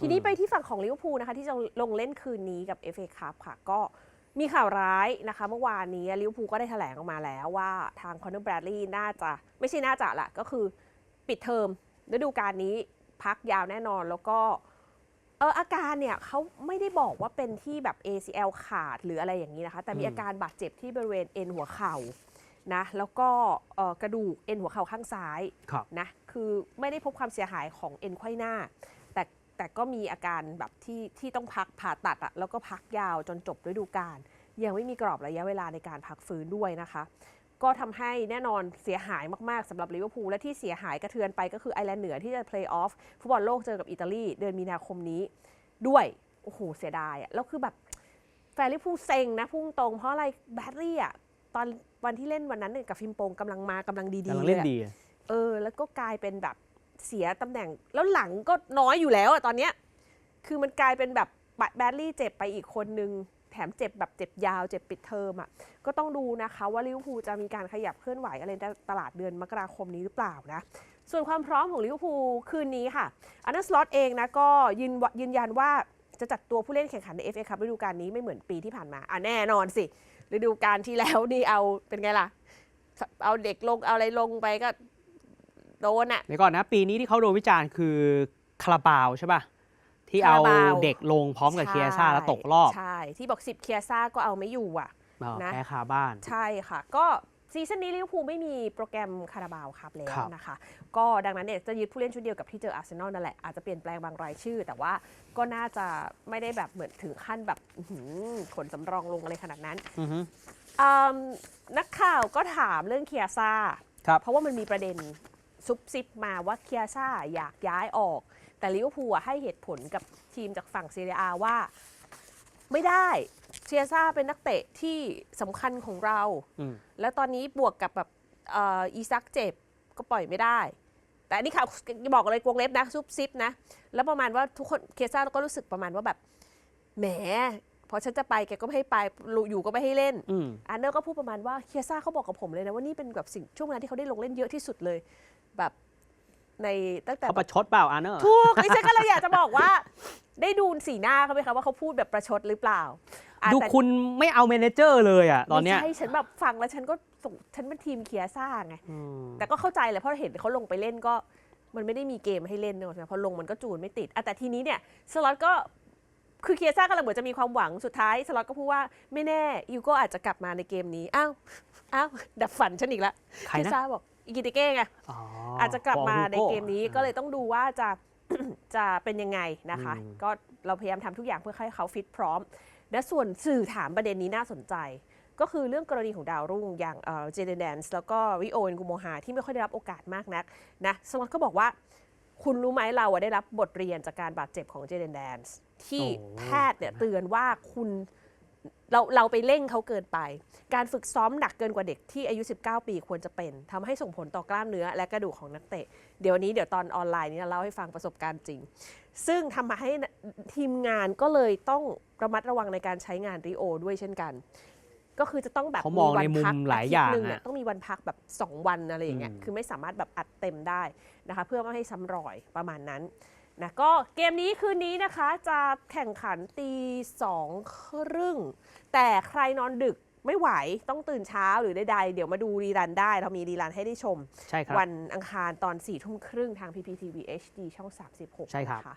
ทีนี้ไปที่ฝั่งของลิเวอร์พูลนะคะ ที่จะลงเล่นคืนนี้กับ FA Cup ค่ะ ก็มีข่าวร้ายนะคะ เมื่อวานนี้ลิเวอร์พูลก็ได้แถลงออกมาแล้วว่าทางคอนเนอร์แบรดลีย์น่าจะไม่ใช่น่าจะละก็คือปิดเทอมฤดูกาลนี้พักยาวแน่นอนแล้วก็เอออาการเนี่ยเขาไม่ได้บอกว่าเป็นที่แบบ ACL ขาดหรืออะไรอย่างนี้นะคะ แต่มีอืมอาการบาดเจ็บที่บริเวณเอ็นหัวเข่านะแล้วก็เอ่อกระดูกเอ็นหัวเข่าข้างซ้ายครับนะคือไม่ได้พบความเสียหายของเอ็นไขว้หน้า แต่แต่ก็มีอาการแบบที่ที่ต้องพักผ่าตัดอะแล้วก็พักยาวจนจบฤดูกาลยังไม่มีกรอบระยะเวลาในการพักฟื้นด้วยนะคะ ก็ทำให้แน่นอนเสียหายมากๆสำหรับลิเวอร์พูลและที่เสียหายกระเทือนไปก็คือไอร์แลนด์เหนือที่จะเพลย์ออฟฟุตบอลโลกเจอกับอิตาลีเดือนมีนาคมนี้ด้วยโอ้โหเสียดายอะแล้วคือแบบแฟนลิเวอร์พูลเซ็งนะพุ่งตรงเพราะอะไรแบดลี่อะตอนวันที่เล่นวันนั้นเนี่ยกับฟิมโปงกำลังมากำลังดีกำลังๆเลเล่ยนอะดีเออ แล้วก็กลายเป็นแบบ เสียตำแหน่ง แล้วหลังก็น้อยอยู่แล้วอะตอนเนี้ยคือมันกลายเป็นแบบแบดลี่เจ็บไปอีกคนนึง แถมเจ็บแบบเจ็บยาวเจ็บปิดเทอมอะก็ต้องดูนะคะว่าลิเวอร์พูลจะมีการขยับเคลื่อนไหวอะไรในตลาดเดือนมกราคมนี้หรือเปล่านะส่วนความพร้อมของลิเวอร์พูลคืนนี้ค่ะอันนั้นสล็อตเองนะก็ยืนยืนยันว่าจะจัดตัวผู้เล่นแข่งขันใน FA คัพฤดูกาลนี้ไม่เหมือนปีที่ผ่านมาอะแน่นอนสิฤดูกาลที่แล้วนี่เอาเป็นไงล่ะ เอาเด็กลงเอาอะไรลงไปก็ โดนอะเดี๋ยวก่อนนะ ปีนี้ที่เขาโดนวิจารณ์คือคาราบาวใช่ป่ะ ที่เอาคาราบาว เด็กลงพร้อมกับเคียซ่าแล้วตกรอบใช่ ที่บอก 10 เคียซ่าก็เอาไม่อยู่อะอ๋อนะ แพ้คาบ้าน ใช่ค่ะ ก็ซีซั่นนี้ลิเวอร์พูลไม่มีโปรแกรมคาราบาวครับแล้วครับ นะคะ ก็ดังนั้นเนี่ยจะยึดผู้เล่นชุดเดียวกับที่เจออาร์เซนอลนั่นแหละ อาจจะเปลี่ยนแปลงบางรายชื่อ แต่ว่าก็น่าจะไม่ได้แบบเหมือนถึงขั้นแบบอื้อหือขนสำรองลงอะไรขนาดนั้น อือฮึ อืมนักข่าวก็ถามเรื่องเคียซ่า ครับ เพราะว่ามันมีประเด็น ซุบซิบมาว่าเคียซ่าอยากย้ายออก แต่ลิเวอร์พูลอะให้เหตุผลกับทีมจากฝั่งซีเรียอาว่า ไม่ได้เคียซ่าเป็นนักเตะที่สำคัญของเราอืมแล้วตอนนี้บวกกับแบบเอ่ออีซักเจ็บก็ปล่อยไม่ได้ แต่อันนี้ข่าวบอกเลยกวงเล็บนะซุบซิบนะ แล้วประมาณว่าทุกคนเคียซ่าก็รู้สึกประมาณว่าแบบแหมพอฉันจะไปแกก็ไม่ให้ไปอยู่ก็ไม่ให้เล่นอืมอันเนอร์ก็พูดประมาณว่าเคียซ่าเขาบอกกับผมเลยนะว่านี่เป็นแบบสิ่งช่วงเวลาที่เขาได้ลงเล่นเยอะที่สุดเลย แบบในตั้งแต่เขาประชดเปล่าอาร์เนอร์ถูกดิฉันก็เลยอยากจะบอกว่า ได้ดูสีหน้าเขาไหมคะว่าเขาพูดแบบประชดหรือเปล่าอะดูแต่คุณไม่เอาเมเนเจอร์เลยอะตอนเนี้ยไม่ใช่ฉันแบบฟังแล้วฉันก็ส่งฉันเป็นทีมเคียซ่าไงอืมแต่ก็เข้าใจแหละเพราะเห็นเขาลงไปเล่นก็มันไม่ได้มีเกมให้เล่นเนอะพอลงมันก็จูนไม่ติดอะแต่ทีนี้เนี่ยสล็อตก็คือเคียซ่ากำลังเหมือนจะมีความหวังสุดท้ายสล็อตก็พูดว่าไม่แน่ยูโก็อาจจะกลับมาในเกมนี้อ้าวอ้าวดับฝันฉันอีกแล้วใครเคียนะซ่าบอก อิกิติเก้ไงอ๋ออาจจะกลับมาในฟอร์เกมนี้ฮูโก็เลยต้องดูว่าจะจะเป็นยังไงนะคะอืมก็เราพยายามทำทุกอย่างเพื่อให้เขาฟิตพร้อม และส่วนสื่อถามประเด็นนี้น่าสนใจ ก็คือเรื่องกรณีของดาวรุ่งอย่างเจเดนแดนส์แล้วก็วิโอเอนกูโมฮาที่ไม่ค่อยได้รับโอกาสมากนักนะสมอตก็บอกว่าคุณรู้ไหมเราอะได้รับบทเรียนจากการบาดเจ็บของเจเดนแดนส์ที่โอ้แพทย์เนี่ยเตือนว่าคุณ เราเราไปเร่งเขาเกินไป การฝึกซ้อมหนักเกินกว่าเด็กที่อายุ 19 ปีควรจะเป็นทำให้ส่งผลต่อกล้ามเนื้อและกระดูกของนักเตะ เดี๋ยวนี้เดี๋ยวตอนออนไลน์นี้เราเล่าให้ฟังประสบการณ์จริง ซึ่งทำให้ทีมงานก็เลยต้องระมัดระวังในการใช้งานริโอด้วยเช่นกัน ก็คือจะต้องแบบเขามองในมุมพักหลายอย่างทิตหนึ่งเนี่ยอะต้องมีวันพักแบบ 2 วันอะไรอย่างเงี้ยอืมคือไม่สามารถแบบอัดเต็มได้นะคะ เพื่อไม่ให้ซ้ำรอยประมาณนั้น นะก็เกมนี้คืนนี้นะคะจะแข่งขันตีสองครึ่ง แต่ใครนอนดึกไม่ไหวต้องตื่นเช้าหรือใดๆ เดี๋ยวมาดูรีรันได้ เรามีรีรันให้ได้ชม ใช่ครับ วันอังคารตอน4ี่ทุ่มครึ่งทาง PPTV HD ช่อง 36ใช่ครับ นะะ